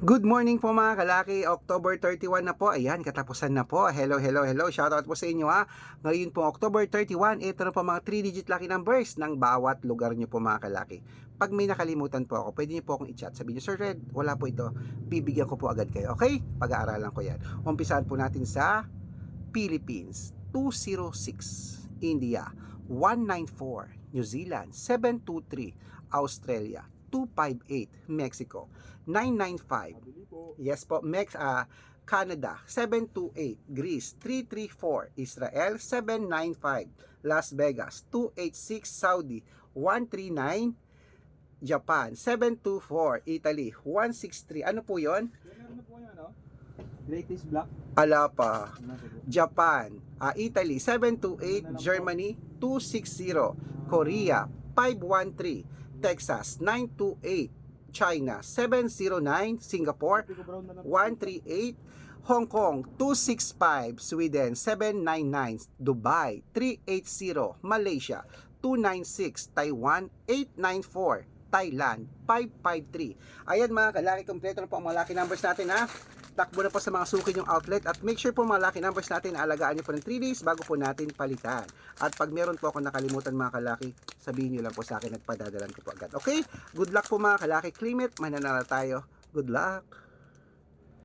Good morning po mga kalaki, October 31 na po, ayan, katapusan na po. Hello, hello, hello, shoutout po sa inyo ha. Ngayon po, October 31, ito na po mga 3-digit lucky numbers ng bawat lugar nyo po mga kalaki. Pag may nakalimutan po ako, pwede nyo po akong i-chat. Sabihin nyo, Sir Red, wala po ito. Bibigyan ko po agad kayo, okay? Pag-aaralan ko yan. Umpisahan po natin sa Philippines, 206, India, 194, New Zealand, 723, Australia, 258, Mexico, 995, Yes po, Mex ah Canada. 728, Greece. 334, Israel. 795, Las Vegas. 286, Saudi. 139, Japan. 724, Italy 163. Ano po 'yon? Meron na po yan, no? Greatest Black. Ala pa. Japan, ah, Italy. 728, Germany. 260, Korea. 513, Texas 928, China 709, Singapore Pico Brown na lang. 138 Hong Kong 265 Sweden 799 Dubai 380 Malaysia 296 Taiwan 894 Thailand 553 Ayan mga kalaki kompleto na po ang mga lucky numbers natin ha takbo na po sa mga suki yung outlet at make sure po mga lucky numbers natin na alagaan nyo po ng 3 days bago po natin palitan. At pag meron po ako nakalimutan mga kalaki sabihin nyo lang po sa akin at padadalan ko po agad. Okay? Good luck po mga kalaki claim it mananala tayo. Good luck